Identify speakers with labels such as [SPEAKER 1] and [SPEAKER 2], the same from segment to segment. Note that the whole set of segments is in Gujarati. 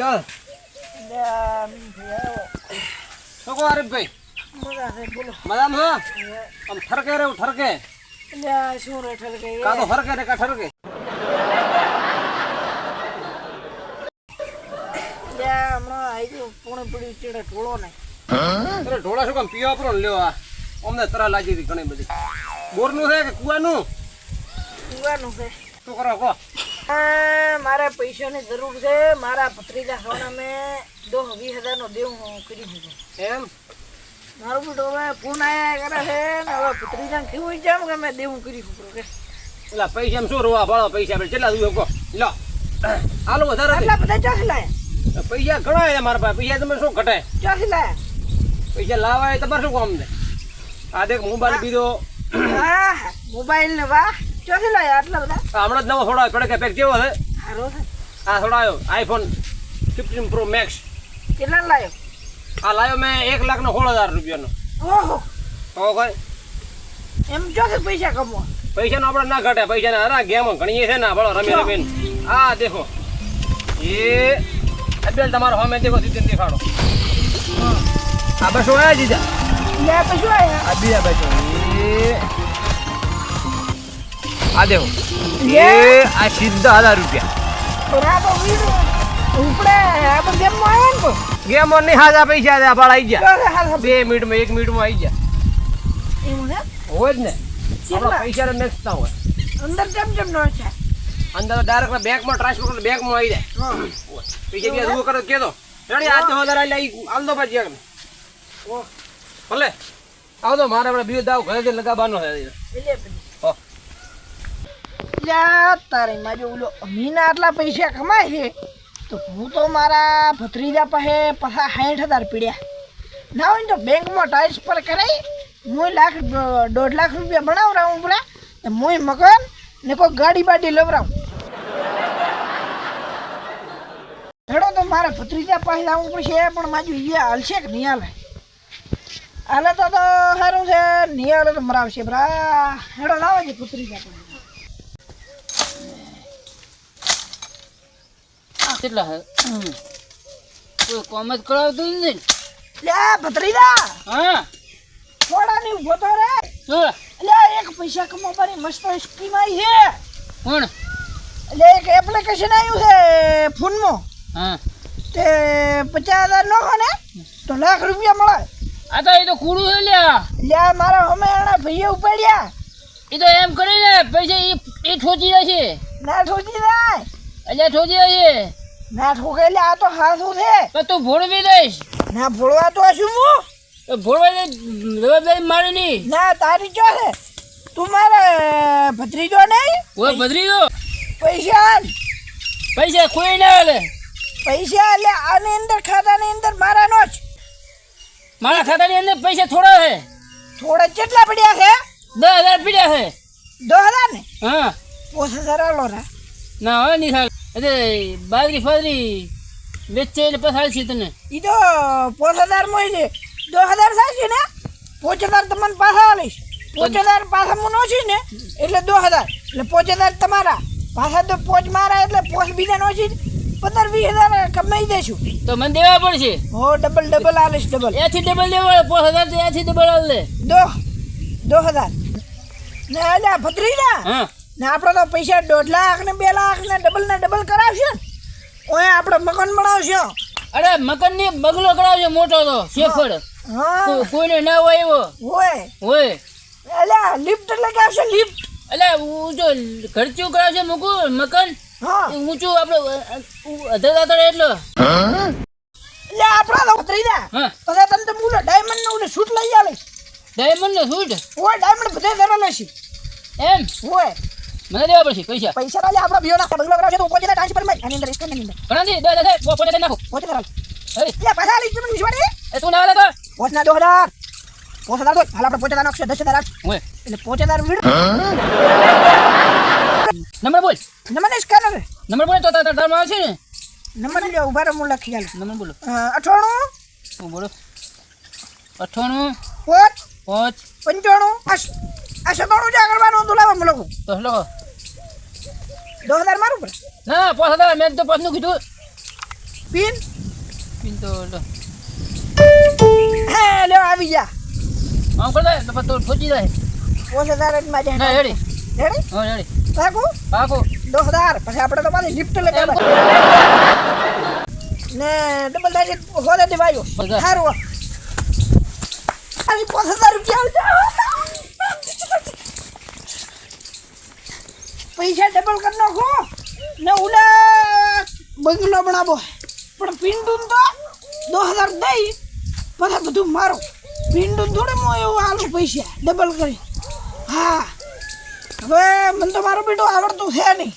[SPEAKER 1] ચાલ
[SPEAKER 2] આ ભાઈ આવ્યો.
[SPEAKER 1] શું કહો
[SPEAKER 2] છે બોલો.
[SPEAKER 1] મજામાં છો આમ ઠરકે રે ઠરકે.
[SPEAKER 2] શું રે ઠલકે એ?
[SPEAKER 1] કા તો ફરકે ને કા ઠરકે.
[SPEAKER 2] હમણાં આઈ ગયો પોણે પડી ચીડે ઢોળો ને
[SPEAKER 1] અરે ઢોળા શું કામ પીવા પરો ને લ્યો આ? અમને તરા લાગી હતી ઘણી બધી. બોરનું છે કે કુવાનું?
[SPEAKER 2] પીવાનું છે.
[SPEAKER 1] શું કરો કહો?
[SPEAKER 2] મારે પૈસાની જરૂર છે. મારા ભત્રીજા સોના મેં દો વીસ હજાર નો દેવું હું કરી દીધો.
[SPEAKER 1] એમ?
[SPEAKER 2] મારું બેટો હવે ફોન આયા કરે છે ને હવે ભત્રીજા કેવું છે કે મેં દેવું કરી દીધું કે.
[SPEAKER 1] પેલા પૈસા શું રોવા ભાળો પૈસા કેટલા દુયો કહો? લો. હાલો વધારે
[SPEAKER 2] આટલા બધા ચોથી લાયા
[SPEAKER 1] પૈસા ઘણા છે મારા પાસે. પૈસા તમે શું ઘટાય?
[SPEAKER 2] ચોથી લાયા
[SPEAKER 1] પૈસા લાવા એ તમારે શું કામ છે? આ દેખ મોબાઈલ બીજો.
[SPEAKER 2] મોબાઈલ ને વાહ. ચોથી લાયા આટલા બધા.
[SPEAKER 1] હમણાં જ નવો થોડો પડે કે પેક કેવો છે.
[SPEAKER 2] સારો છે.
[SPEAKER 1] આ થોડો આવ્યો આઈફોન ફિફ્ટીન પ્રો મેક્સ
[SPEAKER 2] કેટલા લાયો?
[SPEAKER 1] આ લાવ્યો મેં એક લાખ નો સોળ હજાર રૂપિયાનો.
[SPEAKER 2] ઓહો.
[SPEAKER 1] તો કોઈ
[SPEAKER 2] એમ ચોથી પૈસા કમવા.
[SPEAKER 1] પૈસા નો આપણે ના ઘટે પૈસા ના અરે ગેમ ઘણી છે ને ભલો રમી રમીને. આ દેખો. એ અબેલ તમારો હોમે દેખો દીદી દેખાડો. આ બસો આયા જીજા.
[SPEAKER 2] લે શું આયા.
[SPEAKER 1] આ બીજા બસો. એ આ દેવો. એ આ સીધા હજાર રૂપિયા.
[SPEAKER 2] ગેમમાં આયા ને
[SPEAKER 1] હાજા પૈસા છે ભાડા આવી ગયા. બે મિનિટમાં એક મિનિટમાં આવી ગયા. હોય જ ને? આપણા પૈસા હોય.
[SPEAKER 2] અંદર કેમ કેમ નો છે?
[SPEAKER 1] અંદર ડાયરેક્ટ બેંકમાં ટ્રાન્સફર કરીને બેંકમાં આવી જાય. પૈસા બીજા દુઓ કરો કે દો રેડી આ દો હજાર લઈ આલ દો પાછી ભલે. આવતો મારે આપણે બીજો દાવ ઘરે લગાવવાનો છે.
[SPEAKER 2] ઓલો અમીના આટલા પૈસા કમાય છે? તો હું તો મારા ભત્રીજા પાસે પાછા સાઠ હજાર પીડ્યા. ના હોય ને તો બેંકમાં ટ્રાન્સફર કરાવી હું લાખ દોઢ લાખ રૂપિયા બનાવરાવું પેલા હું મકાન ને કોઈ ગાડી બાડી લવરાવું. હેડો તો મારા ભત્રીજા પાસે આવવું પડશે, પણ માજુ એ હાલશે કે નહીં હાલે? હાલે તો તો સારું છે, નહીં હાલે તો મરાવશે બરા હેડો, લાવે છે ભત્રીજા પાસે.
[SPEAKER 3] કેટલા હે? કોઈ કોમ જ કરાવતું જ
[SPEAKER 2] લે ભત્રીદા
[SPEAKER 3] હા.
[SPEAKER 2] થોડા ની ઊભો તો રે.
[SPEAKER 3] શું
[SPEAKER 2] લ્યા એક પૈસા કમાવાની મસ્ત સ્કીમ આવી છે.
[SPEAKER 3] કોણ?
[SPEAKER 2] એટલે એક એપ્લિકેશન આવ્યું છે ફોનમાં.
[SPEAKER 3] હા.
[SPEAKER 2] તે પચાસ હજાર નો ને તો લાખ રૂપિયા મળે.
[SPEAKER 3] આ તો એ તો કૂડું છે લ્યા.
[SPEAKER 2] લ્યા મારા અમે આના ભાઈએ ઉપાડ્યા.
[SPEAKER 3] એ તો એમ કરીને પૈસા એ એ ઠોચી જશે.
[SPEAKER 2] ના ઠોચી જાય.
[SPEAKER 3] એટલે ઠોચી જશે.
[SPEAKER 2] ના ઠોકે લે આ તો હાથું છે.
[SPEAKER 3] તો તું ભોળવી દઈશ.
[SPEAKER 2] ના ભોળવા તો શું હું
[SPEAKER 3] ભોળવા દે જવાબદારી મારી નહીં.
[SPEAKER 2] ના તારી જો છે. તું મારે ભત્રીજો નહીં?
[SPEAKER 3] ઓ ભદ્રી દો
[SPEAKER 2] પૈસા
[SPEAKER 3] પૈસા કોઈ ના લે
[SPEAKER 2] પૈસા એટલે આની અંદર ખાતાની અંદર મારા નો જ.
[SPEAKER 3] મારા ખાતાની અંદર પૈસા થોડા છે.
[SPEAKER 2] થોડા કેટલા પડ્યા છે?
[SPEAKER 3] દસ હજાર પડ્યા છે.
[SPEAKER 2] દો હજાર ને?
[SPEAKER 3] હા.
[SPEAKER 2] પોસ હજાર આલો રા.
[SPEAKER 3] ના હવે નહીં એટલે બાજરી ફાજરી વેચે એટલે પસાર છે તને.
[SPEAKER 2] ઈ તો પાંચ હજારમાં છે. દો હજાર થાય છે ને? પોચ હજાર તમને પાછા આવીશ પોચ હજાર પાછા હું નો ને એટલે દો હજાર. એટલે પોચ હજાર તમારા. પાછા તો પોચ મારા એટલે પોચ બીજા નો છે પંદર વીસ હજાર કમાઈ દેશું
[SPEAKER 3] તો મને દેવા પડશે.
[SPEAKER 2] હો ડબલ ડબલ આલીશ ડબલ
[SPEAKER 3] એથી ડબલ દેવા પાંચ હજાર એથી ડબલ આલે દો.
[SPEAKER 2] દો હજાર. ને અલ્યા ભત્રીજા?
[SPEAKER 3] હા.
[SPEAKER 2] ને આપણે તો પૈસા દોઢ લાખ ને બે લાખ ને ડબલ ને ડબલ કરાવશે ને. ઓય આપણે મકાન બનાવશે.
[SPEAKER 3] અરે મકાનની બગલો કરાવજો મોટો તો શેફળ
[SPEAKER 2] હા.
[SPEAKER 3] કોઈને ના હોય એવો.
[SPEAKER 2] હોય.
[SPEAKER 3] હોય.
[SPEAKER 2] અલ્યા લિફ્ટ એટલે કે આવશે લિફ્ટ
[SPEAKER 3] એટલે ઊંચો ખર્ચું કરાવશે મૂકું મકાન?
[SPEAKER 2] હા.
[SPEAKER 3] ઊંચું આપણે અધર અધર એટલો.
[SPEAKER 2] એટલે આપણા તો ઉતરી
[SPEAKER 3] હા.
[SPEAKER 2] પછી તમે તો બોલો ડાયમંડનું શૂટ લઈ આવે
[SPEAKER 3] ડાયમંડ નો સૂટ
[SPEAKER 2] હોય ડાયમંડ બધે ધરેલો છે
[SPEAKER 3] એમ?
[SPEAKER 2] હોય.
[SPEAKER 3] મને દેવા પડશે પૈસા.
[SPEAKER 2] પૈસા તો આપણા બીજો ના બગલો કરાવશે તો પોચે ટ્રાન્સફરમાં આની અંદર સ્કેનની અંદર.
[SPEAKER 3] ઘણા દે દે દે પોતે નાખો.
[SPEAKER 2] પોતે કરાવ.
[SPEAKER 3] અરે.
[SPEAKER 2] એટલે પાછા લઈ તમે વિશ્વાડી
[SPEAKER 3] એ તું ના લે તો.
[SPEAKER 2] પોચ ના 2000 પોચ હજાર તો હાલ આપણે પોચે હજાર નાખશે દસ હજાર
[SPEAKER 3] હોય
[SPEAKER 2] એટલે પોચ હજાર વીડ
[SPEAKER 3] નંબર બોલ.
[SPEAKER 2] Number scanner.
[SPEAKER 3] નંબર બોલ તો તાર તાર આવશે ને.
[SPEAKER 2] નંબર લ્યો ઊભા રહો હું લખી આલું.
[SPEAKER 3] નંબર બોલો.
[SPEAKER 2] અઠાણું
[SPEAKER 3] હું બોલો? અઠ્ઠાણું.
[SPEAKER 2] પોચ.
[SPEAKER 3] પાંચ.
[SPEAKER 2] પંચાણું. આ સ- આ સતાણું જે આગળ મારું હતું લાવવા લોકો.
[SPEAKER 3] દસ લોકો
[SPEAKER 2] દસ હજાર મારું પડે.
[SPEAKER 3] ના પાંચ હજાર મેં તો પાંચનું કીધું.
[SPEAKER 2] પિન?
[SPEAKER 4] પિન તો લો.
[SPEAKER 2] હા લ્યો આવી જા.
[SPEAKER 4] આમ કર દે તો પછી તો ફૂટી જાય.
[SPEAKER 2] પાંચ હજાર જ માં
[SPEAKER 4] ના
[SPEAKER 2] જાય
[SPEAKER 4] રેડી
[SPEAKER 2] રેડી
[SPEAKER 4] હા રેડી
[SPEAKER 2] રાખું
[SPEAKER 4] પાકો.
[SPEAKER 2] દસ હજાર. પછી આપણે તો પાછી લિફ્ટ લગાવે ને ડબલ ડાયરેક્ટ હોદે દેવાયો. સારું. પાંચ હજાર રૂપિયા આવશે પૈસા ડબલ કરી નાખો. ને ઉલે બંગલો બનાવો. પણ પિંડું તો દો હજાર દઈ પછી બધું મારો. પિંડું થોડે હું એવું આલું પૈસા ડબલ કરી. હા. હવે મને તો મારો બેટો આવડતું છે નહીં.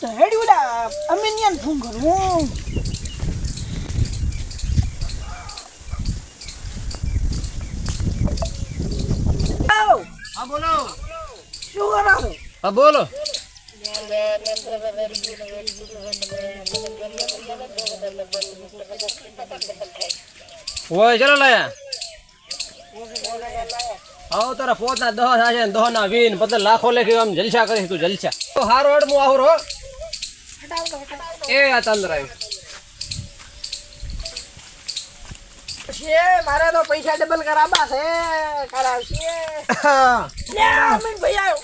[SPEAKER 2] તો હેડી ઉડા અમીનિયન ફોન કરું. હું
[SPEAKER 1] બોલો.
[SPEAKER 2] શું કરો છો
[SPEAKER 1] હા બોલો. હોય ચલો લાયા. આવો તારા પોતના દહ થાય ને દહ ના વીન બધા લાખો લેખી આમ જલસા કરીશ તું જલસા. તો હારો અડમું આવું હો એ આ ચંદ્ર આવ્યું
[SPEAKER 2] છે મારે તો પૈસા ડબલ કરાવવા છે. કરાવશે લે અમીનભાઈ આવ્યો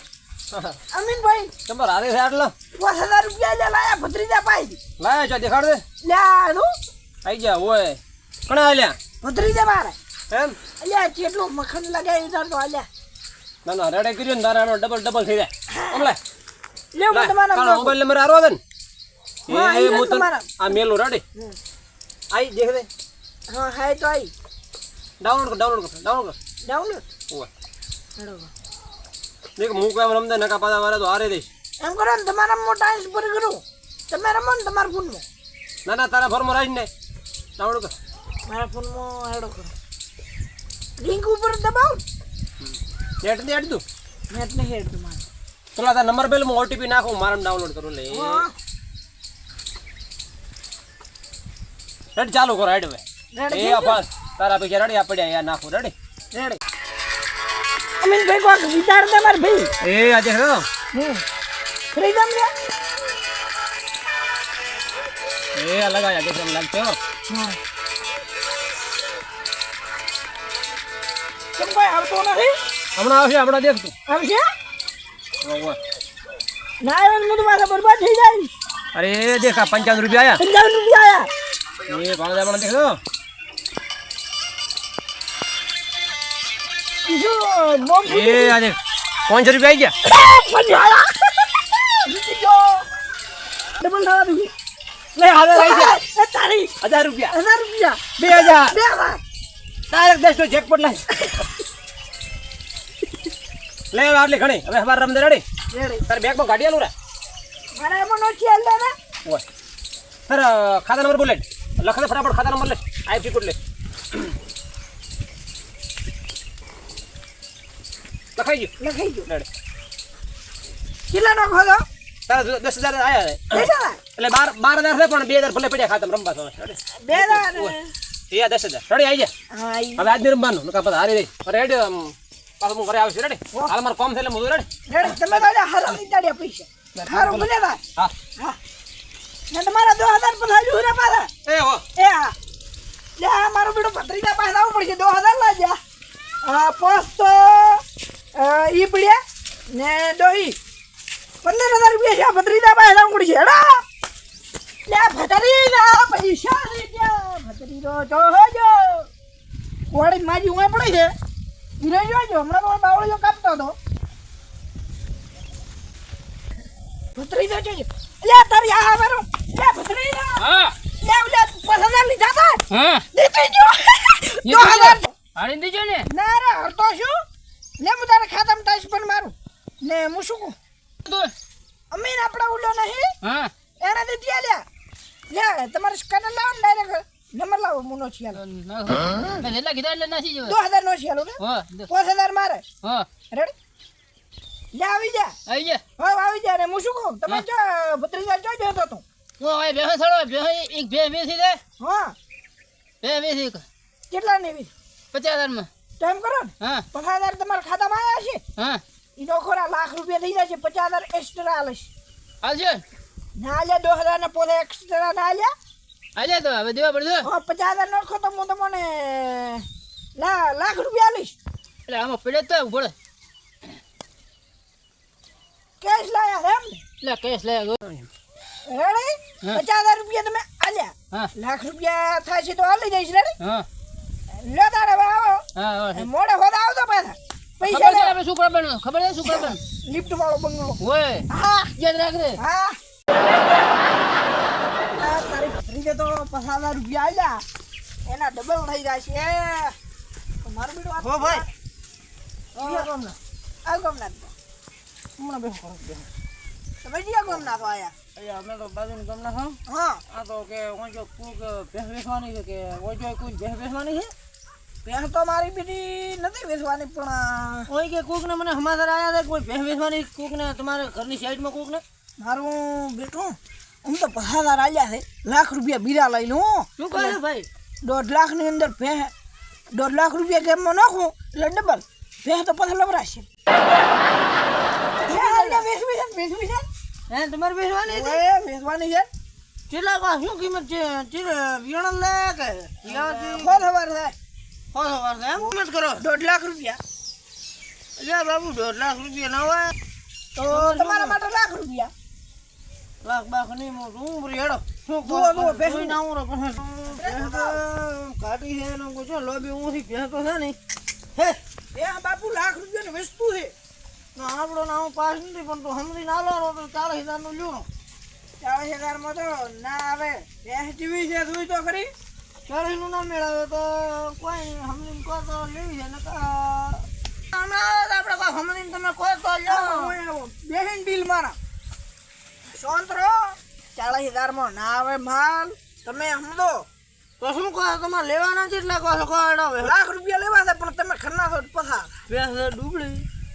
[SPEAKER 2] અમીનભાઈ
[SPEAKER 1] તમારે હારે છે આટલો?
[SPEAKER 2] દસ હજાર રૂપિયા લે લાયા ભત્રીજા ભાઈ
[SPEAKER 1] લાયા છો દેખાડ દે
[SPEAKER 2] લ્યા આનું
[SPEAKER 1] આઈ જા ઓય કણા આલ્યા
[SPEAKER 2] ભત્રીજા મારે.
[SPEAKER 1] એમ?
[SPEAKER 2] અલ્યા કેટલું મખણ લગાવી ઉધાર તો આલ્યા
[SPEAKER 1] ના ના રેડે કર્યું ને તારા ડબલ ડબલ થઈ જાય. ઓમલે
[SPEAKER 2] લે હું તમારા
[SPEAKER 1] મોબાઈલ નંબર આરો દે ને. એ હું
[SPEAKER 2] તમારા.
[SPEAKER 1] આ મેલો રેડે? આઈ દેખ દે
[SPEAKER 2] હા હાય તો આઈ.
[SPEAKER 1] ડાઉનલોડ કર ડાઉનલોડ કર ડાઉનલોડ
[SPEAKER 2] ડાઉનલોડ
[SPEAKER 1] ઓય.
[SPEAKER 2] હેડો
[SPEAKER 1] દેખ હું કેમ રમદે નકા પાદા વાળા તો હારે દઈશ.
[SPEAKER 2] એમ કરો ને તમારા મોટા ઇંચ પર કરું. તમે રમો ને તમારા ફોનમાં.
[SPEAKER 1] ના ના તારા ફોનમાં રાખ ને. તાવડો કર.
[SPEAKER 2] મારા ફોનમાં હેડો કરો. લિંક ઉપર દબાવ
[SPEAKER 1] નેટ ને હેડ તું
[SPEAKER 2] નેટ ને હેડ તમારે
[SPEAKER 1] પેલા તારા નંબર બેલ હું ઓટીપી નાખું મારા ડાઉનલોડ કરું લે. રેડ ચાલુ કરો હેડ હવે. એ બસ તારા પૈસા રેડી આ પડ્યા યાર નાખું રેડી
[SPEAKER 2] રેડી અમીન ભાઈ કોક વિચાર દે માર ભાઈ.
[SPEAKER 1] એ આજે
[SPEAKER 2] હરો ફ્રી દમ રે
[SPEAKER 1] એ આ લગાયા દેખ એમ લાગશે
[SPEAKER 2] કેમ કોઈ આવતો નથી?
[SPEAKER 1] હમણાં આવશે હમણાં દેખ તું
[SPEAKER 2] આવશે ના આવે તો મારા બરબાદ થઈ જાય.
[SPEAKER 1] અરે દેખા પંચાવન રૂપિયા
[SPEAKER 2] પંજાબ રૂપિયા આયા.
[SPEAKER 1] આયા એ ભાણજા પણ દેખ એ દેખ પાંચસો રૂપિયા આવી ગયા.
[SPEAKER 2] ડબલ થવા બીજી
[SPEAKER 1] લે હવે આવી ગયા.
[SPEAKER 2] તારી.
[SPEAKER 1] હજાર રૂપિયા.
[SPEAKER 2] હજાર રૂપિયા.
[SPEAKER 1] બે હજાર.
[SPEAKER 2] બે હજાર.
[SPEAKER 1] ડાયરેક્ટ દસ નો જેકપોટ લાય લે આટલી ઘણી. હવે હવાર રમદે રેડી. તારે બેગમાં ગાડી આલું રે?
[SPEAKER 2] મારા એમાં નો છે ને.
[SPEAKER 1] ઓય. સર ખાતા નંબર બોલે લખ ફટાફટ ખાતા નંબર લે. આઈપી કોડ લે. લખાઈ ગયું.
[SPEAKER 2] લખાઈ ગયું.
[SPEAKER 1] લેડે
[SPEAKER 2] કેટલા નો ખોલો?
[SPEAKER 1] તારા દસ- હજાર આયા એટલે બાર બાર હજાર પણ બે હજાર ભલે પડ્યા ખાતા રમવા તો
[SPEAKER 2] બે હજાર?
[SPEAKER 1] યા દસ હજાર. રેડી આવી જા. હવે આજની રમવાનું. નકા પછી હારી રહી. રેડી પાછું હું ઘરે આવશે. રેડી? હાલ મારું કામ છે એટલે હું રેડી.
[SPEAKER 2] રેડી. તમે તો હારો નીતાડ્યા પૈસા. હારો ભલે.
[SPEAKER 1] હા.
[SPEAKER 2] હા. તમારા દો હજાર પૈસા જોઈને પાછા.
[SPEAKER 1] એ હો.
[SPEAKER 2] એ હા. લે મારો બેટો ભત્રીજા પાસે આવવું પડશે. દો હજાર લાગ્યા. હા પાંચ તો અ, ઈ પડ્યા? ને દોહી પંદર હજાર રૂપિયા છે ભત્રીજા પાસે આવવું છે. હેડા! લે ભત્રીજા પૈસા લઈ ગયા. ભત્રીજો જો હોજો કોળી માજી ઉંય પડે છે. હીરો જોજો હમણાં તો બાવળીઓ કાપતો હતો. ભત્રીજો જોજો લે તારી આ મારો લે ભત્રીજા.
[SPEAKER 4] હા.
[SPEAKER 2] લે ઓલા પસંદ લીધા હતા
[SPEAKER 4] હા.
[SPEAKER 2] દીધી જો
[SPEAKER 4] એ
[SPEAKER 2] દો
[SPEAKER 4] તો
[SPEAKER 2] હજાર
[SPEAKER 4] હાડી દેજો ને?
[SPEAKER 2] ના રે હરતો શું? લે હું તારા ખાતામાં તાશ પણ મારું. ને હું શું કહું?
[SPEAKER 4] તો
[SPEAKER 2] અમીન આપણા ઉલો નહીં?
[SPEAKER 4] હા.
[SPEAKER 2] એને દીધી આલ્યા લે તમારે સ્કેનર લાવો ને ડાયરેક્ટ નંબર લાવો મુનો છિયાલો
[SPEAKER 4] નાખો મેં એટલા કીધા એટલે
[SPEAKER 2] દો
[SPEAKER 4] જવા
[SPEAKER 2] હજાર નો છિયાલો ને
[SPEAKER 4] હા દો.
[SPEAKER 2] પાંચ હજાર મારે.
[SPEAKER 4] હા.
[SPEAKER 2] રેડી લે આવી જા.
[SPEAKER 4] આવી જા.
[SPEAKER 2] હવે આવી જા ને હું શું કહું? તમે જો ભત્રીજા જો જતો તું
[SPEAKER 4] હું હવે બેહો થોડો બેહો એક બે વેચી દે
[SPEAKER 2] હા.
[SPEAKER 4] બે વેચી
[SPEAKER 2] કેટલા ને એવી
[SPEAKER 4] પચાસ
[SPEAKER 2] ટાઈમ કરો ને.
[SPEAKER 4] હા.
[SPEAKER 2] પચાસ હજાર તમારા ખાતામાં આવ્યા છે.
[SPEAKER 4] હા.
[SPEAKER 2] એનો ખોરા લાખ રૂપિયા થઈ જશે પચાસ હજાર એક્સ્ટ્રા આલશ.
[SPEAKER 4] આવજો
[SPEAKER 2] ના લે દો હજાર ને પોતે એક્સ્ટ્રા ના લે
[SPEAKER 4] હાલે તો હવે દેવા પડશે.
[SPEAKER 2] હા પચાસ હજાર નોખો તો હું તમને ના લાખ રૂપિયા આલીશ.
[SPEAKER 4] એટલે આમાં પડે તો ઊભો રહે.
[SPEAKER 2] કેશ લાયા એમ
[SPEAKER 4] એટલે કેસ લાયા
[SPEAKER 2] રેડી પચાસ હજાર રૂપિયા તમે આલ્યા. લાખ રૂપિયા થાય છે તો આલી જઈશ રેડી
[SPEAKER 4] હા.
[SPEAKER 2] લો તારે હવે આવો.
[SPEAKER 4] હા
[SPEAKER 2] મોડે હોદા આવતો પાછા. પૈસા લે.
[SPEAKER 4] આપણે શું કરવાનું ખબર છે શું કરવાનું
[SPEAKER 2] લિફ્ટ વાળો બંગલો.
[SPEAKER 4] હોય.
[SPEAKER 2] હા.
[SPEAKER 4] યાદ રાખજે.
[SPEAKER 2] હા. તારી ભત્રીજે તો પચાસ હજાર રૂપિયા આલ્યા. એના ડબલ થઈ જાય છે તો મારું બેટું આ-
[SPEAKER 1] હો ભાઈ.
[SPEAKER 2] કયા ગામના? આ ગામના જ. હમણાં બેસો કરો, બેસો. તમે કયા ગામના છો આયા?
[SPEAKER 4] અમે તો બાજુ ગામના છો
[SPEAKER 2] હા.
[SPEAKER 4] આ તો કે ઓજો કુક ભેંસ બેસવાની છે કે ઓજો કોઈ ભેસ બેસવાની છે?
[SPEAKER 2] ભેંસ તો મારી બીજી નથી વેચવાની પણ
[SPEAKER 4] કોઈ કે કુક ને મને સમાચાર આયા હતા કોઈ ભેંસ વેચવાની? કુક ને તમારે ઘરની સાઈડમાં કુક ને
[SPEAKER 2] મારું બેટું હું તો પચાસ હજાર આલ્યા છે. લાખ રૂપિયા બીરા લઈ લઉં
[SPEAKER 4] શું કહે ભાઈ?
[SPEAKER 2] દોઢ લાખની અંદર ભેંસ દોઢ લાખ રૂપિયા ગેમમાં નાખું એટલે ડબલ. ભેંસ તો પછી લવરાશે.
[SPEAKER 4] તમારે વેચવાની છે
[SPEAKER 2] વેચવાની છે.
[SPEAKER 4] કેટલા શું કિંમત છે? વિયણ લે કે?
[SPEAKER 2] ખબર છે
[SPEAKER 4] કરો.
[SPEAKER 2] દોઢ લાખ રૂપિયા.
[SPEAKER 4] લે બાબુ દોઢ લાખ રૂપિયા ના હોય.
[SPEAKER 2] તો તમારા માટે લાખ રૂપિયા.
[SPEAKER 4] લાખ બાખ નહીં હું હેડો. પછી કાઢી છે એનો કોઈ છે લોબી ઊંધી ભેંસ છે નહીં. હે?
[SPEAKER 2] એ બાપુ લાખ રૂપિયાની વસ્તુ છે.
[SPEAKER 4] ના આપણો ના પાસ નથી પણ તું સમજી ના લો તો ચાલીસ હજારનું લ્યો.
[SPEAKER 2] ચાલીસ હજારમાં તો ના આવે. ભેંસ જીવી છે જોઈ તો ખરી.
[SPEAKER 4] ચાલીસનું ના મેળવે તો કોઈ સમજીને કહો તો લેવી છે ને આપણે કોઈ સમજીને તમે કહો તો લ્યો.
[SPEAKER 2] બેહીન ડીલ મારા. શાંત રહો ચાલીસ હજારમાં ના આવે માલ. તમે સમજો
[SPEAKER 4] તો શું કહો તમારે લેવાના કેટલા કહો છો કહો
[SPEAKER 2] લાખ રૂપિયા લેવા છે પણ તમે ખરના છો પછા
[SPEAKER 4] ભેંસ છે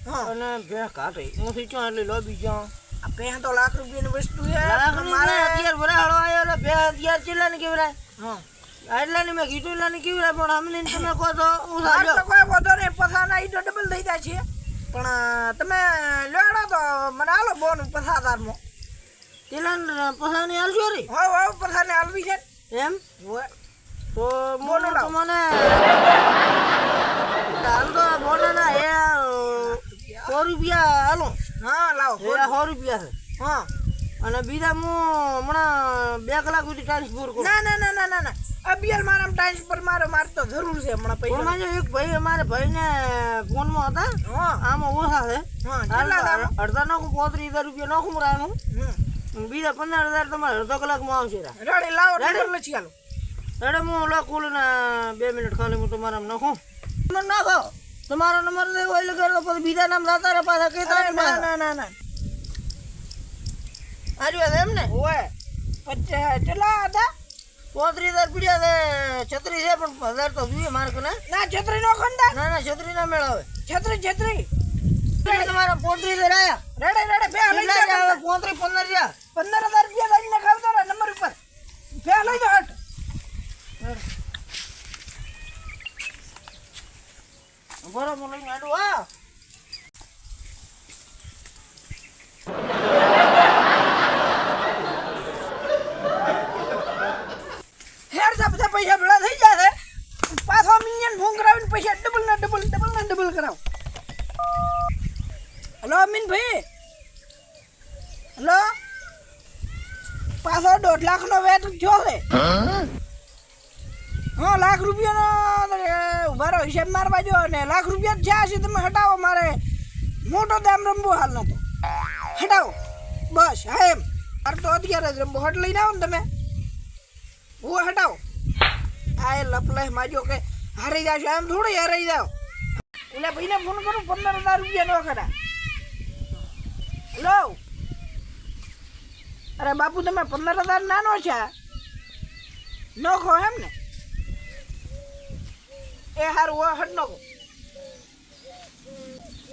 [SPEAKER 2] હા.
[SPEAKER 4] અને ભેંસ કાઢી નથી ક્યાં એટલે લોબી
[SPEAKER 2] આ ભેંસ તો લાખ રૂપિયાની વસ્તુ છે
[SPEAKER 4] ની
[SPEAKER 2] મારે
[SPEAKER 4] ને અત્યારે ભરાડો આવ્યો એટલે ભેંસ અત્યારે ચેટલાની કેવડાય
[SPEAKER 2] હા.
[SPEAKER 4] એટલાની મેં કીધું એટલાની કીધું પણ અમને તમે કહો તો હું સાજો
[SPEAKER 2] કોઈ વધો નહીં પસાના ઈ તો ડબલ થઈ જાય છે. પણ તમે લેડો તો મને આલો બોન પસાર હજારમાં
[SPEAKER 4] ચેટલા પસાની હાલશો રે?
[SPEAKER 2] હો હો પસારને હાલવી છે.
[SPEAKER 4] એમ. તો
[SPEAKER 2] બોલો
[SPEAKER 4] બોલો તો મને હાલ તો બોલાના એ સો રૂપિયા હાલો
[SPEAKER 2] હા લાવો
[SPEAKER 4] સો રૂપિયા છે.
[SPEAKER 2] હા.
[SPEAKER 4] અને બીજા હું હમણાં બે કલાક સુધી ટ્રાન્સફર કરું.
[SPEAKER 2] ના ના ના ના ના. ના અબિયલ મારા ટાઈમ પર મારે મારે તો જરૂર છે હમણાં પૈસા.
[SPEAKER 4] જો એક ભાઈ અમારે ભાઈને ફોનમાં હતા.
[SPEAKER 2] હા.
[SPEAKER 4] આમાં ઓછા છે. અડધા નાખું પોત્રીસ હજાર રૂપિયા નાખું રાનું. બીજા પંદર હજાર તમારે અડધો કલાકમાં આવશે રા.
[SPEAKER 2] લાવો
[SPEAKER 4] રેડી?
[SPEAKER 2] લખી આલો
[SPEAKER 4] અરે હું લખું ને બે મિનિટ ખાલી હું તમારા નાખું. નંબર નાખો. તમારો નંબર દેવો એટલે કરો પછી બીજા નામ દાતા પાછા કહેતા
[SPEAKER 2] ના ના ના ના.
[SPEAKER 4] આરી વાત એમ ને?
[SPEAKER 2] હોય કેટલા હતા?
[SPEAKER 4] પોત્રીસ હજાર પીડ્યા છે છત્રીસ છે પણ હજાર તો જોઈએ મારે ને?
[SPEAKER 2] ના છત્રી નો ખંડા?
[SPEAKER 4] ના ના છત્રી ના મેળાવે.
[SPEAKER 2] છત્રી છત્રી
[SPEAKER 4] તમારા પોત્રીસ હજાર આયા.
[SPEAKER 2] રેડે રેડે બે
[SPEAKER 4] રહ્યા? પોત્રીસ પંદર રહ્યા
[SPEAKER 2] પંદર હજાર રૂપિયા લઈને ખાવતો ને નંબર ઉપર. બે લઈ જાઓ હટ.
[SPEAKER 4] બરાબર લઈને આડું હા
[SPEAKER 2] હેર જા બધા પૈસા ભેળા થઈ છે. પાછો મિનિયન ફોન કરાવીને પૈસા ડબલ ના ડબલ ડબલ ના ડબલ કરાવો. હલો અમીન ભાઈ હલો? પાછો દોઢ લાખ નો વેટ છે. હા લાખ રૂપિયાનો અરે, ઊભા રહો હિસાબ મારવા જો ને લાખ રૂપિયા જ્યાં છે તમે હટાવો મારે. મોટો દામ રમવો હાલ નતો હટાવો. બસ હા એમ. મારે તો અત્યારે જ રમવો. હટ લઈને આવો ને તમે. હું હટાવો. આ એ લપલે માજો કે હારી જાશો એમ થોડી હારી જાઓ. ઓલા ભાઈને ફોન કરું પંદર હજાર રૂપિયા નો ખરા. હેલો અરે બાપુ તમે પંદર હજાર નાનો છે. નખો એમ ને? એ હારું હોય હટ નો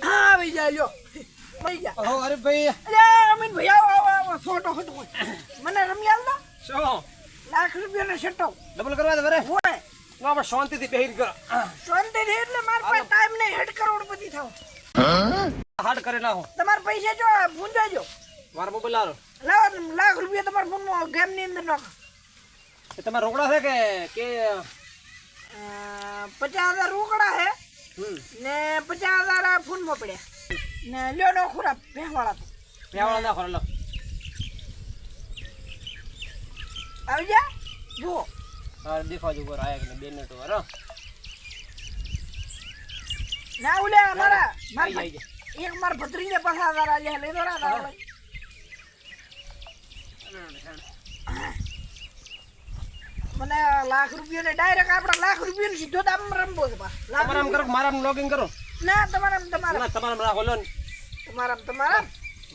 [SPEAKER 2] હા આવી જાય લ્યો.
[SPEAKER 1] અરે ભાઈ.
[SPEAKER 2] અરે અમીન ભાઈ આવો મને રમી આલ દો.
[SPEAKER 1] શું?
[SPEAKER 2] લાખ રૂપિયાનો છટો.
[SPEAKER 1] ડબલ કરવા દે વરે.
[SPEAKER 2] ઓય
[SPEAKER 1] નો આપણે શાંતિથી બેહીર કરો
[SPEAKER 2] શાંતિથી એટલે માર પાસે ટાઈમ નહીં. હેડ કરોડપતિ થાવ.
[SPEAKER 1] હાડ કરે ના હો
[SPEAKER 2] તમાર પૈસા જો ભૂંજાજો
[SPEAKER 1] મારા મોબાઈલ લાવો.
[SPEAKER 2] લાવો લાખ રૂપિયા તમારા ફોનમાં ગેમની અંદર નાખો.
[SPEAKER 1] એ તમારે રોકડા છે કે કે
[SPEAKER 2] પચાસ હજાર રોકડા
[SPEAKER 1] છે
[SPEAKER 2] ને પચાસ હજાર ફોનમાં પડ્યા. ને લ્યો નો ખોરા ભેવાળા તો.
[SPEAKER 1] ખોરા નાખો લો
[SPEAKER 2] આવી જા જુઓ.
[SPEAKER 1] હા દેખવા જો આયા કે બે મિનિટ વાર હો.
[SPEAKER 2] ના ઓલે મારા
[SPEAKER 1] આઈ
[SPEAKER 2] મારા. એક માર ભત્રીને પચાસ હજાર આલ્યા લઈ દો તાવડે. મને લાખ રૂપિયા ડાયરેક્ટ આપડા લાખ રૂપિયા સીધો દામ રમવો છે
[SPEAKER 1] તમારે કરો મારા લોગિન કરો?
[SPEAKER 2] ના તમારા તમારા
[SPEAKER 1] ના તમારા રાખો લો ને.
[SPEAKER 2] તમારા તમારા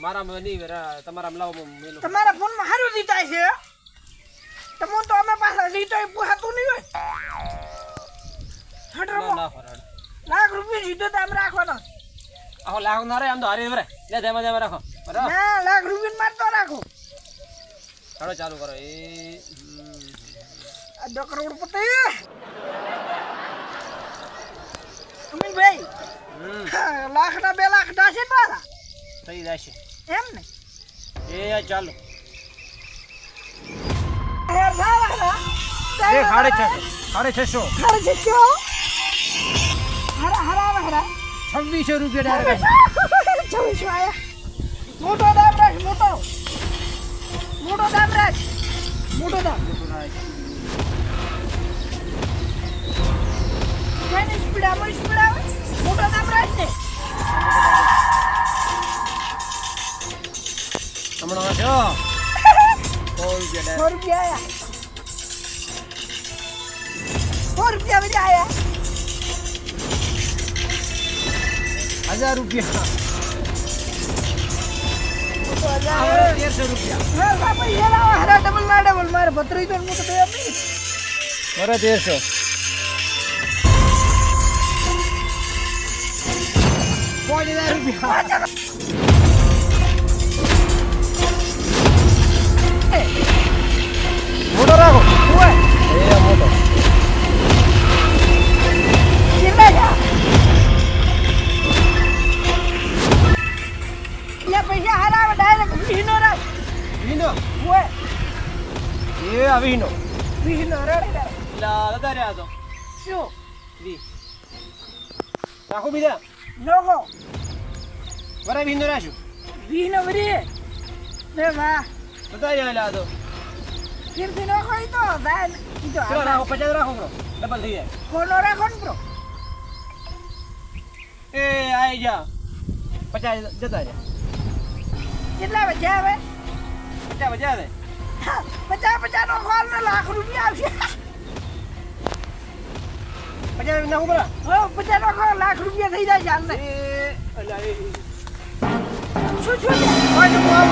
[SPEAKER 1] મારા નહીં તમારા લાવો
[SPEAKER 2] તમારા ફોનમાં સારું જીતાય છે તમો તો અમે પાછા જીતો એ પૂછાતું નહીં હોય. હટ
[SPEAKER 1] ના
[SPEAKER 2] રમો લાખ રૂપિયા સીધો દામ રાખવાનો.
[SPEAKER 1] આહો લાખ ના રે આમ તો હારી વરે લે ધેમાં ધેમાં રાખો.
[SPEAKER 2] ના લાખ રૂપિયા મારતો રાખો.
[SPEAKER 1] ચાલો ચાલુ કરો. એ.
[SPEAKER 2] આ દો કરોડપતિ અમીનભાઈ
[SPEAKER 1] હમ.
[SPEAKER 2] લાખ ના બે લાખ દાશે પાછા.
[SPEAKER 1] થઈ જશે.
[SPEAKER 2] એમ ને?
[SPEAKER 1] એ ચાલો. સાડે છસો સાડે છસો
[SPEAKER 2] હારે હરા હરા.
[SPEAKER 1] છવ્વીસો રૂપિયા
[SPEAKER 2] છવ્વીસો આયા. મોટો દામ રાખ મોટો. મોટો દામ રાખ. મોટો દામ. કઈ સ્પીડ આમાં સ્પીડ આવે મોટો દામ રાખ ને.
[SPEAKER 1] હમણાં છો સો રૂપિયા
[SPEAKER 2] આયા સો રૂપિયા બધા આયા
[SPEAKER 1] હજાર રૂપિયા
[SPEAKER 2] મારે
[SPEAKER 1] તેરસો પાંચ હજાર રૂપિયા મોટો રાખો એ મોટો
[SPEAKER 2] કેટલા છે યા પૈસા હારા આવે ડાયરેક્ટ વીનો રાખ
[SPEAKER 1] વીનો
[SPEAKER 2] ઓય
[SPEAKER 1] એ આ વીનો
[SPEAKER 2] વીનો રેડી રાખ
[SPEAKER 1] લા દાદા રહ્યા તો
[SPEAKER 2] શું
[SPEAKER 1] વી રાખો બીજા
[SPEAKER 2] લોકો
[SPEAKER 1] બરાબર વીનો રાખ્યું
[SPEAKER 2] વીનો વરી ને વાહ
[SPEAKER 1] બધા રહ્યા તો
[SPEAKER 2] કીર્તિ નો કોઈ તો દાન કીધો
[SPEAKER 1] ચલો રાખો પચાસ રાખો બ્રો ડબલ થઈ જાય
[SPEAKER 2] કોનો રાખો ને બ્રો
[SPEAKER 1] એ આઈ જા પચાસ જતા રહ્યા
[SPEAKER 2] કેટલા બચ્યા હવે
[SPEAKER 1] પચાસ પચાસ દે
[SPEAKER 2] હા, પચાસ પચાસ નો ખોલ ને લાખ રૂપિયા આવશે
[SPEAKER 1] પચાસ નાખું બરા
[SPEAKER 2] હો પચાસ નો ખોલ લાખ રૂપિયા થઈ જાય ચાલ ને
[SPEAKER 1] એ અલા એ
[SPEAKER 2] શું શું છે
[SPEAKER 1] કોઈ તો બોલ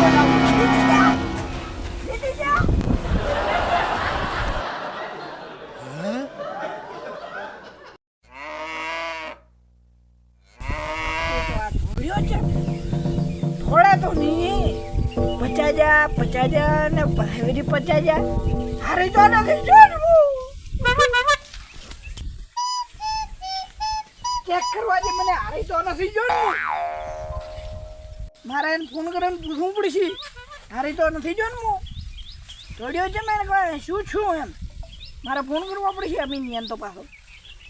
[SPEAKER 2] જા ને ભાવેરી પચાસ જા હારે તો નથી જોડવું ચેક કરવા દે મને, હારી તો નથી જોડવું મારે એને ફોન કરીને પૂછવું પડશે. હારે તો નથી જોડવું જોડ્યો છે મેં શું છું એમ. મારે ફોન કરવો પડશે અમીન એમ તો પાછો.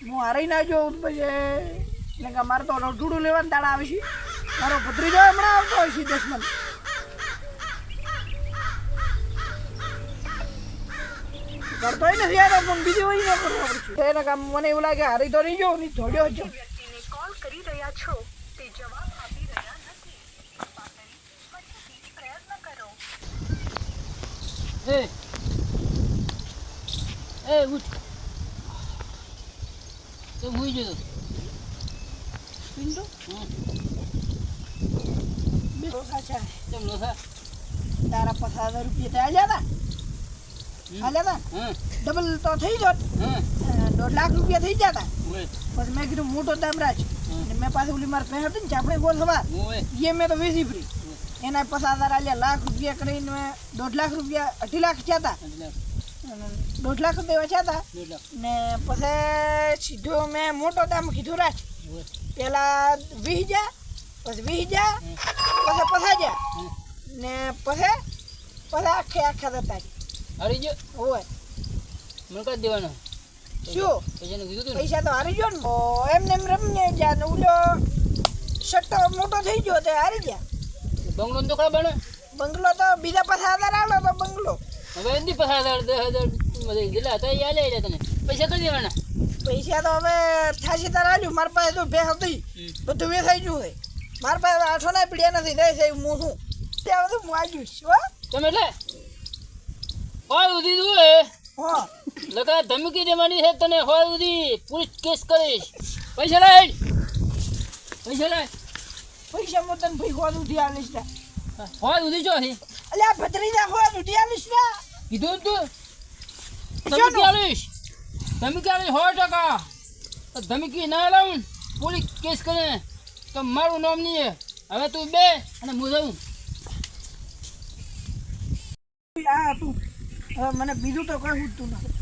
[SPEAKER 2] હું હારી ના જોઉં પછી ને કે મારે તો રઢુડું લેવાનું તાળા આવે છે. મારો ભત્રીજો હમણાં આવતો હોય છે દસમન કરતોય નથી યાર પણ બીજી વહી ન કરવો પડશે એને કામ મને એવું લાગે હારી તો નહીં જોઉં નહીં જોડ્યો જ જાઉં.
[SPEAKER 5] વ્યક્તિને કોલ કરી રહ્યા છો તે જવાબ આપી રહ્યા નથી કૃપા કરી પછીથી પ્રયત્ન કરો
[SPEAKER 1] એ એ ઉઠ તો મુઈ જતો
[SPEAKER 2] પિન્ટુ બેસો સાચા
[SPEAKER 1] કેમ લો સા
[SPEAKER 2] તારા પચાસ હજાર રૂપિયા ત્યાં જતા હતા
[SPEAKER 1] હમ.
[SPEAKER 2] ડબલ તો થઈ જોત દોઢ લાખ રૂપિયા થઈ જતા પણ મેં કીધું મોટો દામ રાખ અને મેં પાછી ઓલી મારે પહેર હતી ને ચાપડી ગોળ સવાર એ મેં તો વેચી ફરી. એના પચાસ હજાર આલ્યા લાખ રૂપિયા કરીને મેં દોઢ લાખ રૂપિયા અઢી લાખ હતા અને દોઢ લાખ રૂપિયા વેચ્યા હતા ને પછી સીધો મેં મોટો દામ કીધું રાખ પેલા વીસ જા પછી વીસ જા પછી પસા જા ને પછી પછી આખે આખા જતા
[SPEAKER 1] હરી ગયો?
[SPEAKER 2] હોય
[SPEAKER 4] મને દેવાનો.
[SPEAKER 2] શું?
[SPEAKER 4] પૈસાનું કીધું તું
[SPEAKER 2] પૈસા તો હારી ગયો ને? એમને એમ રમીને જ્યાં ને ઉલો. સટ્ટો મોટો થઈ ગયો તે હારી ગયા.
[SPEAKER 4] બંગલો તો કા બને.
[SPEAKER 2] બંગલો તો બીજા પાછા હજાર આવડો તો બંગલો.
[SPEAKER 4] હવે એની પચાસ હજાર દસ હજાર જેટલા હતા એ લઈ તને. પૈસા કરી દેવાના.
[SPEAKER 2] પૈસા તો હવે થાશી તાર આવ્યું મારા પાસે તો બે હતી. બધું વેચાઈ ગયું હોય મારા પાસે આઠો ના પીડ્યા નથી. દે છે હું શું? ત્યાં બધું હું આવ્યું છું હો.
[SPEAKER 4] તમે એટલે? હોય ઉધી તું એ
[SPEAKER 2] હા.
[SPEAKER 4] લગા ધમકી દેવાની છે તને હોય ઉધી. પોલીસ કેસ કરીશ. પૈસા લાય. પૈસા લાય.
[SPEAKER 2] પૈસા મો તને ભાઈ હોય ઉઠી આલીશ ને
[SPEAKER 4] હોય ઉધી જો હી.
[SPEAKER 2] અલે આ ભત્રીજા હોય ઉધી આલીશ ને
[SPEAKER 4] કીધું તું? ધમકી આલીશ. ધમકી આલીશ હોય ટકા. ધમકી ના લાવું પોલીસ કેસ કરે. તો મારું નામ નહીં હવે તું બે અને હું જાઉં.
[SPEAKER 2] આ તું હવે મને બીજું તો કઈ ઉઠતું નથી.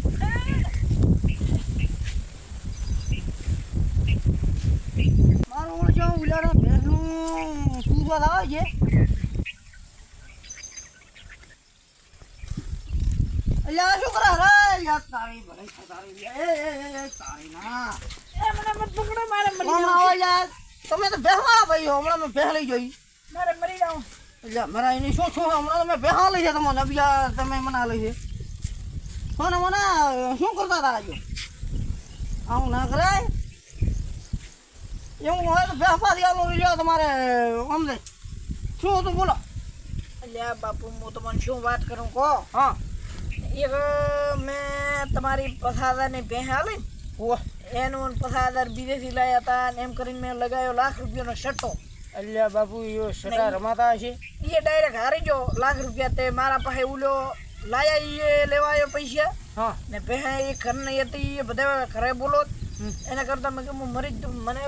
[SPEAKER 4] મારું ઓળખો ઉલારો ભેંસનું સૂઝવા આવે છે.
[SPEAKER 2] આ શું કરે? રે યાર તારી ભલે તારી એ એ એ, એ તારી ના. એ મને મત પકડો મારે મરી જાઉં
[SPEAKER 4] યાર. તમે તો બેહવા ભાઈ હમણાં મેં બેહ લઈ જોઈ.
[SPEAKER 2] મારે મરી જાઉં
[SPEAKER 4] એટલે મારા એની શું શું હમણાં તમે બેહા લઈ છે તમને બીજા તમે મને લઈ છે. કોને મને શું કરતા હતા આજે? આવું ના કરાય? એવું હોય તો બેહવા દેવાનું લ્યો તમારે સમજે શું હતું બોલો.
[SPEAKER 2] એટલે આ બાપુ હું તમને શું વાત કરું કહો?
[SPEAKER 4] હા.
[SPEAKER 2] એક મેં તમારી પસાદારની ભેં આવી
[SPEAKER 4] ઓહ.
[SPEAKER 2] એનું પસાદાર બીજેથી લાયા હતા એમ કરીને મેં લગાવ્યો લાખ રૂપિયાનો સટ્ટો.
[SPEAKER 4] અલ્યા બાપુ એ સટા રમાતા હશે?
[SPEAKER 2] એ ડાયરેક્ટ હારી ગયો લાખ રૂપિયા તે મારા પાસે ઉલો લાયા એ લેવાયો પૈસા.
[SPEAKER 4] હા.
[SPEAKER 2] ને પહેલા એ ઘર નહીં હતી એ બધા ઘરે બોલો એના કરતા મેં કે હું મરી જ મને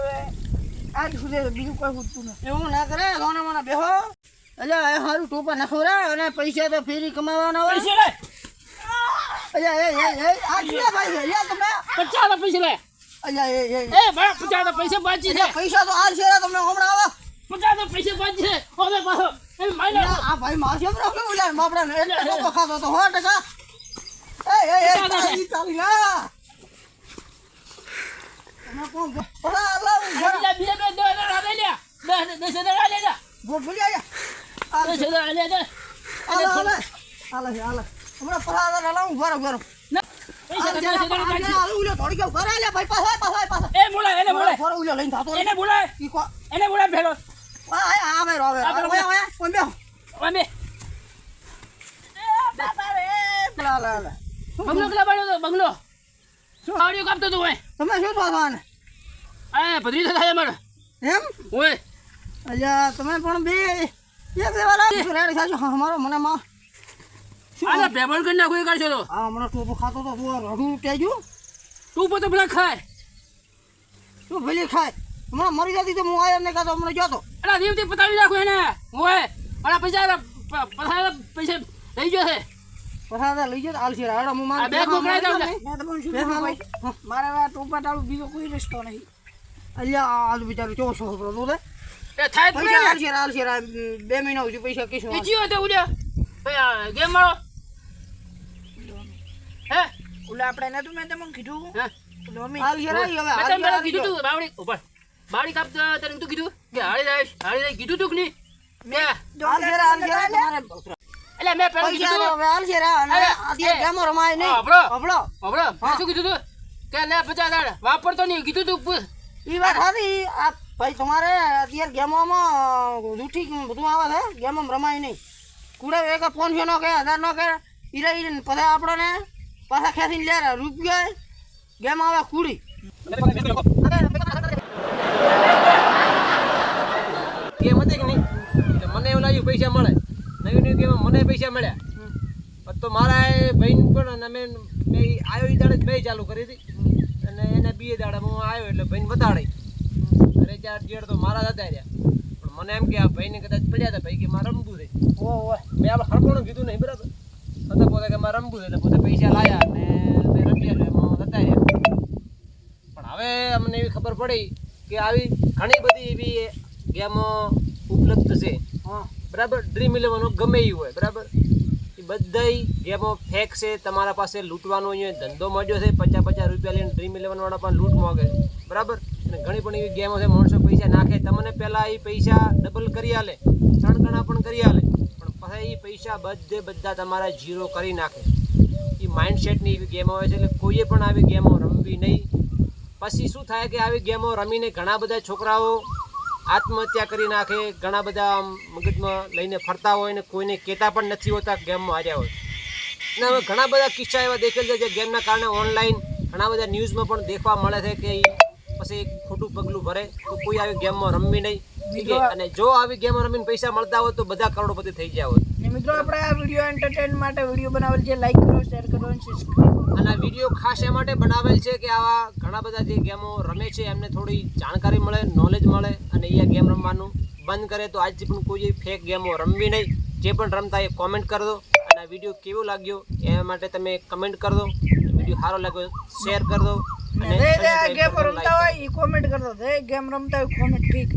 [SPEAKER 2] આજ સુધી બીજું કોઈ પૂછતું નથી.
[SPEAKER 4] એવું ના કરે લોને મને બેહો. અલ્યા એ સારું ટોપા નાખો રે અને પૈસા તો ફેરી કમાવાના હોય. અલ્યા એ એ એ આ શું ભાઈ અલ્યા તમે?
[SPEAKER 1] પચાસ પૈસા લે.
[SPEAKER 4] અલ્યા એ એ.
[SPEAKER 1] એ પચાસ પૈસા બાજી છે.
[SPEAKER 4] પૈસા તો આ છે તમને હમણાં આવો.
[SPEAKER 1] પચાસ પૈસા છે. હવે પાછો એ મારી નાખો.
[SPEAKER 4] અલ્યા, આ ભાઈ મારશે એમ રાખો અલ્યા બાપડા ને એટલે ટોપો ખાતો તો સો ટકા. એ એ એ તારી તારી ના તમે કોણ છો? પરા અલાવ
[SPEAKER 1] એટલે બીજા બે દસ હજાર આપે લ્યા. દસ દસ હજાર આલે લ્યા.
[SPEAKER 4] બોલ બોલી આયા હાલ.
[SPEAKER 1] દસ હજાર આલે લ્યા.
[SPEAKER 4] હાલે હાલે. હાલે હાલે. હમણાં
[SPEAKER 1] તો હજાર બાકી છે. એ બોલાય એને બોલાય એને બોલાય એને બોલાય ભેગો અમે બંગલો પાડ્યો તો બંગલો આવડ્યો કાપતો તો હોય એ ભદ્રી થાય અમારે હોય આને ભેબણ કરી નાખો એ કરશો તો તું પોતે પેલા ખાય
[SPEAKER 4] મરી જતી તો હું આયો ને કાતો હમણાં જતો
[SPEAKER 1] અલા દીવથી પતાવી નાખું એને. હોય મારા પૈસા પથારા પૈસા પૈસા લઈ ગયો છે.
[SPEAKER 4] પથારા લઈ જતો આલસી રાડો હું
[SPEAKER 1] આ બેગ મોકલાઈ દઉં
[SPEAKER 2] મારે આ ટોપા ટાળું બીજો કોઈ રસ્તો નહીં.
[SPEAKER 4] અલ્યા આ બિચારું ચોસો હતો તું
[SPEAKER 1] એ થાય
[SPEAKER 4] પૈસા આલસી રા, આલસી બે મહિના સુધી પૈસા કીશું
[SPEAKER 1] એ જીવો તો ઉડ્યો ભાઈ ગેમ મારો હે?
[SPEAKER 2] ઓલા આપણે નતું મેં તમને કીધું.
[SPEAKER 1] હે?
[SPEAKER 2] લોમી
[SPEAKER 4] આલસી રા, હવે આલસી રા
[SPEAKER 1] કીધું તું બાવડી. ઉપર બાવડી કાપ તને તું કીધું કે હાળી જાય હાળી જાય કીધું તું કે નહીં મે
[SPEAKER 4] આલસી રા, આલસી રા, તમારે
[SPEAKER 1] એટલે મેં પેલા કીધું
[SPEAKER 4] હવે રા, અને
[SPEAKER 1] અરે,
[SPEAKER 4] ગેમ રમાય નહીં.
[SPEAKER 1] હા, હભળો.
[SPEAKER 4] હભળો.
[SPEAKER 1] હમણાં મેં શું કીધું તું કે લે પચાસ હજાર વાપરતો નહીં કીધું તું પૂછ
[SPEAKER 4] ઈ વાત હતી આ ભાઈ તમારે અત્યારે ગેમોમાં રૂઠી બધું આવે છે ગેમોમાં રમાય નહીં કુડે એક ફોન છે નો કે હજાર નો કે ઈરા ઈ પછી આપણને પાછા ખેંચીને લે રૂપિયા ગેમ આવે કુડી
[SPEAKER 1] ગેમ હતી કે નહીં? મને એવું લાગ્યું પૈસા મળે. નવી નવી ગેમમાં મને પૈસા મળ્યા. તો મારા એ ભાઈને પણ અમે મેં આવ્યો એ દાડે બે ચાલુ કરી હતી. અને એને બે દાડા હું આવ્યો એટલે ભાઈને વધારે. અરે ચાર જેડ તો મારા હતા રહ્યા. પણ મને એમ કે આ ભાઈને કદાચ પડ્યા હતા ભાઈ કે મારે રમવું છે.
[SPEAKER 4] ઓહો
[SPEAKER 1] મેં આપણે હરકોણું કીધું નહીં બરાબર? હતા પોતે કે મારે રમવું છે એટલે પોતે પૈસા લાયા અને તે રમ્યા એટલે જતા રહ્યા પણ હવે અમને એવી ખબર પડી કે આવી ઘણી બધી એવી ગેમો ઉપલબ્ધ છે.
[SPEAKER 4] હા.
[SPEAKER 1] બરાબર? ડ્રીમ ઇલેવન ગમે એ હોય બરાબર? એ એ બધાય ગેમો ફેક છે તમારા પાસે લૂંટવાનો અહીંયા ધંધો મળ્યો છે પચાસ પચાસ રૂપિયા લઈને ડ્રીમ ઇલેવનવાળા પણ લૂંટ માગે બરાબર? અને ઘણી પણ એવી ગેમો છે માણસો પૈસા નાખે તમને પહેલાં એ પૈસા ડબલ કરી આલે ત્રણ ગણા પણ કરી આલે પણ પછી એ પૈસા બધે બધા તમારા જીરો કરી નાખે. એ માઇન્ડસેટની એવી ગેમો હોય છે એટલે કોઈએ પણ આવી ગેમો રમવી નહીં. પછી શું થાય કે આવી ગેમો રમીને ઘણા બધા છોકરાઓ આત્મહત્યા કરી નાખે ઘણા બધા મગજમાં લઈને ફરતા હોય ને કોઈને કહેતા પણ નથી હોતા ગેમમાં હાર્યા હોય. અને હવે ઘણા બધા કિસ્સા એવા દેખેલ છે જે ગેમના કારણે ઓનલાઈન ઘણા બધા ન્યૂઝમાં પણ દેખવા મળે છે કે પછી ખોટું પગલું ભરે તો કોઈ આવી ગેમમાં રમવી નહીં. અને જો આવી ગેમમાં રમીને પૈસા મળતા હોય તો બધા કરોડોપતિ થઈ ગયા હોય.
[SPEAKER 2] મિત્રો આપણે આ વીડિયો એન્ટરટેન માટે વીડિયો બનાવેલ છે. લાઈક કરો શેર કરો અને સબસ્ક્રાઈબ કરો
[SPEAKER 1] અને આ વીડિયો ખાસ એ માટે બનાવેલ છે કે આવા ઘણા બધા જે ગેમો રમે છે એમને થોડી જાણકારી મળે નોલેજ મળે અને એ ગેમ રમવાનું બંધ કરે તો આજથી પણ કોઈ ફેક ગેમો રમવી નહીં. જે પણ રમતા એ કોમેન્ટ કરી દો. અને આ વીડિયો કેવો લાગ્યો એ માટે તમે કમેન્ટ કરી દો. વીડિયો સારો લાગ્યો શેર કરી દો.
[SPEAKER 2] ને જે જે આ
[SPEAKER 1] subscribe
[SPEAKER 2] ગેમ રમતા હોય એ કોમેન્ટ કરી દો. ગેમ રમતા હોય કોમેન્ટ ઠીક